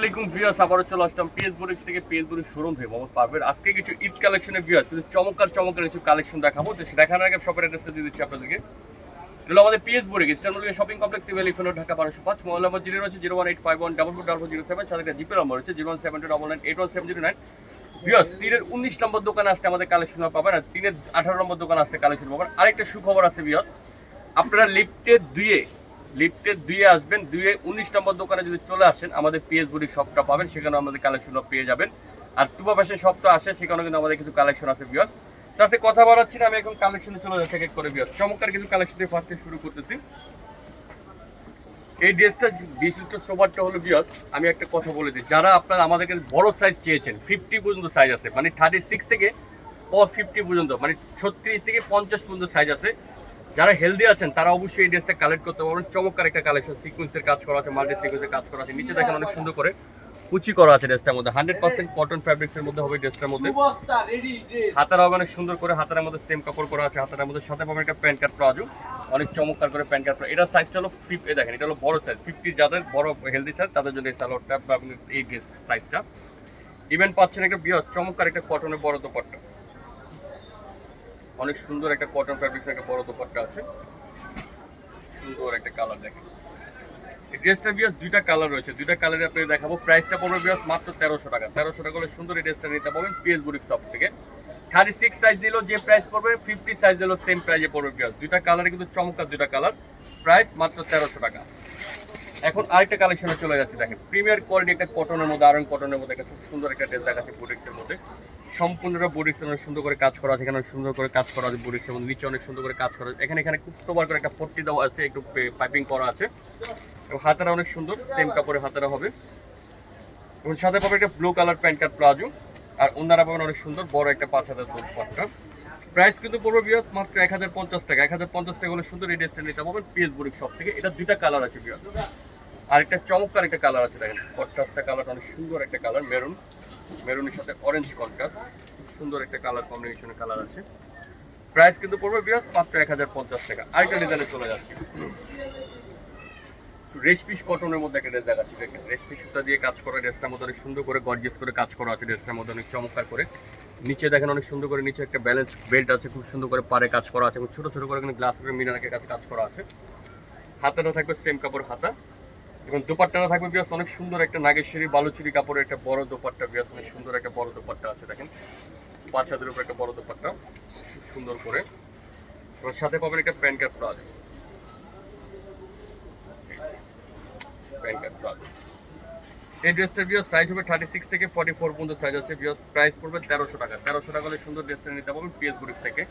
আসসালামাইকুম ভিউয়ার্স, আবারও চলে আসলাম পিএস বুরিক্স থেকে পিএস বুরিক্স শোরুম থেকে মোহাম্মদ পারভের আজকে কিছু ঈদ কালেকশনের ভিউয়ার্স কিছু চমৎকার চমৎকার কিছু কালেকশন দেখাবো। তো দেখানোর আগে শপের অ্যাড্রেসটা দিয়ে দিচ্ছি আপনাদেরকে। এগুলো আমাদের পিএস বুরিক ইস্টার্ন মলিকা শপিং কমপ্লেক্স ইভেল ইফেনো ঢাকা, বারোশো পাঁচ। মোবাইল নম্বর জিরো রয়েছে, zero one eight five one double four double zero seven. সাথে জিপে নম্বর হচ্ছে zero one seven two double nine, eight one seven zero nine. Viewers, তিনের উনিশ নম্বর দোকানে আসতে আমাদের কালেকশন পাবেন, আর তিনের আঠারো নম্বর দোকানে আসতে কালেকশন পাবেন। আরেকটা সুখবর আছে ভিউয়ার্স, আপনারা লিফটের দুইয়ে লিফটের দুইয়ে আসবেন দুইয়ে উনিশ নম্বর দোকানে যদি চলে আসেন, আমাদের পিএস বুড়ি শপটা পাবেন, সেখানে আমাদের কালেকশনও পেয়ে যাবেন। আর তুবা পাশে শপটা আসে সেখানেও কিন্তু আমাদের কিছু কালেকশন আছে বিয়স তো আজকে কথা বলাচ্ছি না আমি এখন কালেকশনে চলে যাচ্ছি, এক করে বিয়স চমৎকার কিছু কালেকশন দিয়ে ফার্স্টে শুরু করতেছি। এই ড্রেসটা বিশিষ্ট সোবারটা হলো বিয়স আমি একটা কথা বলে দিই। যারা আপনারা আমাদেরকে বড় সাইজ চেয়েছেন ফিফটি পর্যন্ত সাইজ আছে মানে থার্টি সিক্স থেকে ফিফটি পর্যন্ত মানে ছত্রিশ থেকে পঞ্চাশ পর্যন্ত সাইজ আছে যারা হেলদি আছেন তারা অবশ্যই এই ড্রেসটা কালেক্ট করতে পারবেন। চমৎকার একটা কালেকশন সিকুয়েন্সের কাজ করা আছে মাল্টি সিকুয়েন্সের কাজ করা আছে। নিচে দেখেন অনেক সুন্দর করে কুচি করা আছে ড্রেসটার মধ্যে। হান্ড্রেড পার্সেন্ট কটন ফ্যাব্রিক্সের মধ্যে হবে ড্রেসটার মধ্যে। হাতারা হবে অনেক সুন্দর করে হাতার মধ্যে সেম কাপড় করা আছে। হাতার মধ্যে সাথে পাবেন একটা প্যান্ট কার্ড প্লাজো। অনেক চমৎকার করে প্যান্ট কার্ড এটা সাইজটা হলো ফিফ দেখেন এটা হলো বড় সাইজ ফিফটি যাদের বড় হেলদি সাইজ তাদের জন্য এই সালোয়ারটা বা এই ড্রেস সাইজটা ইভেন পাচ্ছেন একটা বৃহৎ চমৎকার একটা কটনের বড় দোপাট্টা। অনেক সুন্দর একটা কটন ফ্যাব্রিক্স একটা বড় দোপাট্টা আছে। সুন্দর একটা কালার দেখেন। এই ড্রেসটা বিয়াস দুইটা কালার রয়েছে। দুইটা কালারে আপনি দেখাবো। প্রাইসটা পড়বে বিয়াস মাত্র তেরোশো টাকা। তেরোশো টাকা হলে সুন্দর এই ড্রেসটা নিতে পারবেন পিএস বুরিক শপ থেকে। থার্টি সিক্স সাইজ দিলেও যে প্রাইস পড়বে ফিফটি সাইজ দিলেও সেম প্রাইজে পড়বে বিয়াস দুইটা কালারে কিন্তু চমৎকার দুইটা কালার প্রাইস মাত্র তেরোশো টাকা। এখন আরেকটা কালেকশনে চলে যাচ্ছে। দেখেন প্রিমিয়ার কোয়ালিটি একটা কটনের মধ্যে আরং কটনের মধ্যে খুব সুন্দর একটা ড্রেস দেখাচ্ছে বুটিক্সের মধ্যে। সম্পূর্ণটা বুটিক্সের অনেক সুন্দর করে কাজ করা আছে, এখানে অনেক সুন্দর করে কাজ করা আছে বুটিক্সের মধ্যে নিচে অনেক সুন্দর করে কাজ করা আছে। এখানে এখানে খুব সোবার করে একটা পট্টি দেওয়া আছে, একটু পাইপিং করা আছে। এবং হাতারা অনেক সুন্দর সেম কাপড়ে হাতারা হবে। এবং সাথে পাবে একটা blue colour pant card palazzo. আর অন্যরা পাবেন অনেক সুন্দর, বড় একটা পাঁচ হাজার দুপাট্টা প্রাইস কিন্তু পড়বে বিয়াস মাত্র এক হাজার পঞ্চাশ টাকা। এক হাজার পঞ্চাশ টাকা হলে সুন্দর এই ড্রেসটা নিতে পারবেন পিএস বুড়ি শপ থেকে। এটা দুইটা কালার আছে বিয়াস আর একটা চমৎকার একটা কালার আছে দেখেন। কন্ট্রাস্টটা কালার অনেক সুন্দর একটা কালার মেরুন মেরুনের সাথে অরেঞ্জ কন্ট্রাস্ট সুন্দর একটা কালার কম্বিনেশনের কালার আছে। প্রাইস কিন্তু পড়বে বিয়াস মাত্র এক হাজার পঞ্চাশ টাকা। আরেকটা ডিজাইনে চলে যাচ্ছে। রেশপিস কটনের মধ্যে একটা ড্রেস দেখাচ্ছি দেখেন রেশপিস সুতা দিয়ে কাজ করা ড্রেসটার মধ্যে অনেক সুন্দর করে গর্জিয়াস করে কাজ করা আছে। ড্রেসটার মধ্যে অনেক চমৎকার করে। নিচে দেখেন অনেক সুন্দর করে নিচে একটা ব্যালেন্স বেল্ট আছে, খুব সুন্দর করে পারে কাজ করা আছে এবং ছোট ছোট করে এখানে গ্লাস করে মিনারের কাছে কাজ করা আছে। হাতাটা থাকবে সেম কাপড় হাতা। এবং দোপাট্টাটা থাকবে বিয়াস অনেক সুন্দর একটা নাগেশ্বরী বালুচুরি কাপড়ের একটা বড় দোপাট্টা, বিয়াস অনেক সুন্দর একটা বড় দোপাট্টা আছে দেখেন। পাঁচ হাজারের উপর একটা বড় দোপাট্টা সুন্দর করে। এবং সাথে পাবেন একটা pant card palazzo pant card palazzo এই ড্রেসটার বিয়াস সাইজ হবে থার্টি সিক্স থেকে ফর্টি ফোর পর্যন্ত সাইজ আছে। বিয়াস প্রাইস পড়বে তেরোশো টাকা। তেরোশো টাকা হলে সুন্দর ড্রেসটা নিতে পারবেন পিএস বুরিক্স থেকে।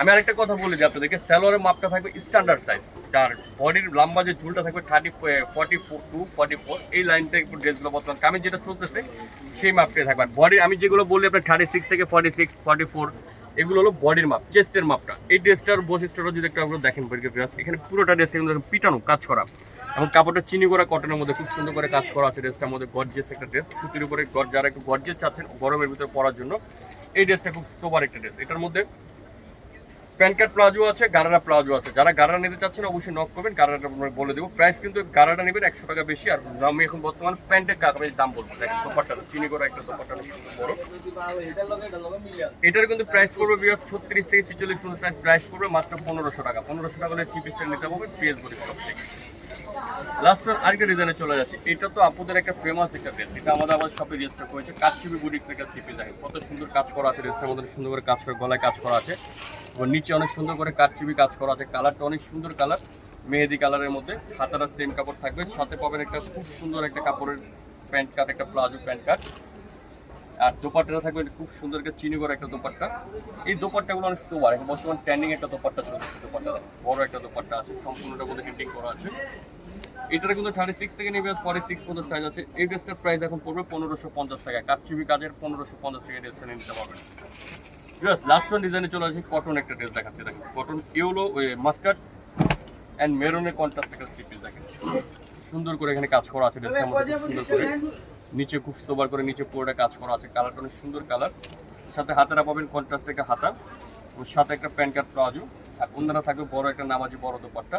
আমি আরেকটা কথা বলি যে আপনাদেরকে। স্যালোয়ারের মাপটা থাকবে স্ট্যান্ডার্ড সাইজ যার বডির লম্বা যে ঝুলটা থাকবে thirty forty four to forty four এই লাইনটা একটু ড্রেসগুলো বর্তমান আমি যেটা চলতেছে, সেই মাপটাই থাকবে। আর বডির আমি যেগুলো বলি আপনার থার্টি সিক্স থেকে ফর্টি সিক্স ফর্টি ফোর এগুলো হলো বডির মাপ চেস্টের মাপটা। এই ড্রেসটার বৈশিষ্ট্যটা যদি একটা আপনারা দেখেন এখানে পুরোটা ড্রেসটা কিন্তু পিটানো, কাজ করা। এবং কাপড়টা চিনি করা কটনের মধ্যে খুব সুন্দর করে কাজ করা আছে ড্রেসটার মধ্যে গর্জিয়াস একটা ড্রেস সুতির উপরে যারা একটু গর্জেস চাচ্ছেন, গরমের ভিতরে পরার জন্য, এই ড্রেসটা খুব সোবার একটা ড্রেস এটার মধ্যে প্যান্ট কার্ড প্লাজো আছে গারারা প্লাজো আছে। যারা গারারা নিতে চাচ্ছেন, অবশ্যই নক করবেন। গারারাটা আমরা বলে দেবো। প্রাইস কিন্তু গারাটা নেবেন একশো টাকা বেশি। আর আমি এখন বর্তমান প্যান্টের কাপড়ের দাম বলব। দেখেন দোপাট্টা চিনি করে একটা অনেক বড়। এটার কিন্তু প্রাইস পড়বে বিরাজ ছত্রিশ থেকে ছেচল্লিশ পর্যন্ত। সাইজ প্রাইস পড়বে মাত্র পনেরোশো টাকা। পনেরোশো টাকা হলে চিপেস্টার নিতে পারবেন পিএস বলি সব থেকে। লাস্ট আরেকটা ডিজাইনে চলে যাচ্ছে। এটা তো আপনাদের একটা ফেমাস একটা ড্রেস এটা আমাদের আবার শপে রেজিস্টার করেছে। কাটছিপি বুটিক্স একটা চিপি দেখেন কত সুন্দর কাজ করা আছে। ড্রেসটার মধ্যে সুন্দর করে কাজ করে, গলায় কাজ করা আছে। এবং নিচে অনেক সুন্দর করে কাটছিপি কাজ করা আছে। কালারটা অনেক সুন্দর কালার। মেহেদি কালারের মধ্যে। হাতাটা সেম কাপড় থাকবে। সাথে পাবেন একটা খুব সুন্দর একটা কাপড়ের প্যান্ট কাট একটা প্লাজো প্যান্ট কাট আর দোপাট্টাটা থাকবে খুব সুন্দর একটা চিনি করা একটা দোপাট্টা। এই দোপাট্টাগুলো অনেক এখন বর্তমান ট্রেন্ডিং একটা দোপাট্টা চলছে। দোপাট্টা বড় সম্পূর্ণটার মধ্যে প্রিন্টিং করা আছে। এটার কিন্তু থার্টি সিক্স থেকে নেবে ফর্টি সিক্স পর্যন্ত সাইজ আছে। এই ড্রেসটার প্রাইস এখন পড়বে পনেরোশো পঞ্চাশ টাকা। কাটচিবি কাজের পনেরোশো পঞ্চাশ টাকা ড্রেসটা নিতে পারবেন। জাস্ট লাস্ট ওয়ান ডিজাইনে চলে আসে কটন একটা ড্রেস দেখাচ্ছে, দেখেন। কটন ইউলো মাস্টার্ড অ্যান্ড মেরুনের কন্ট্রাস্ট একটা থ্রি দেখেন। সুন্দর করে এখানে কাজ করা আছে ড্রেসটার মধ্যে সুন্দর করে। নিচে খুব সোবার করে নিচে পুরোটা কাজ করা আছে। কালারটা অনেক সুন্দর কালার সাথে হাতারা পাবেন কন্ট্রাস্ট একটা হাতা। ওর সাথে একটা প্যান্ট কার্ড প্লাজো। আর অন্যরা থাকবে বড় একটা নামাজি বড় দোপাট্টা।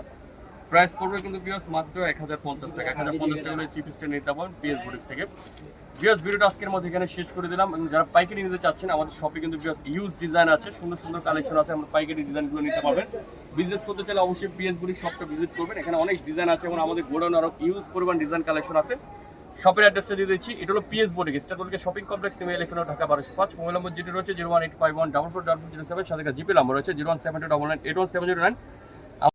প্রাইস পড়বে কিন্তু বিয়াস মাত্র এক হাজার পঞ্চাশ টাকা। এক হাজার পঞ্চাশ টাকা চিপ স্ট্যান্ড নিতে পারেন পিএস বুটিক্স থেকে। বিয়াস ভিডিওটা আজকের মধ্যে এখানে শেষ করে দিলাম। এবং যারা পাইকারি নিতে চাচ্ছেন, আমাদের শপে কিন্তু বিয়াস ইউজ ডিজাইন আছে। সুন্দর সুন্দর কালেকশন আছে। আমরা পাইকারি ডিজাইনগুলো নিতে পারবেন। বিজনেস করতে চাইলে অবশ্যই পিএস বুটিক শপটা ভিজিট করবেন। এখানে অনেক ডিজাইন আছে এবং আমাদের গোডাউন আরও ইউজ পরিমাণ ডিজাইন কালেকশন আছে। শপের অ্যাড্রেসটা দিয়ে দিচ্ছি। এটা হলো পিএস বোর্ডিং স্টারগুলিকে shopping complex new elephant Dhaka বারোশো পাঁচ। মোবাইল নম্বর যেটি রয়েছে zero one eight five one double four double four zero seven সাথে জিপে নম্বর রয়েছে zero one seven two double nine eight one seven zero nine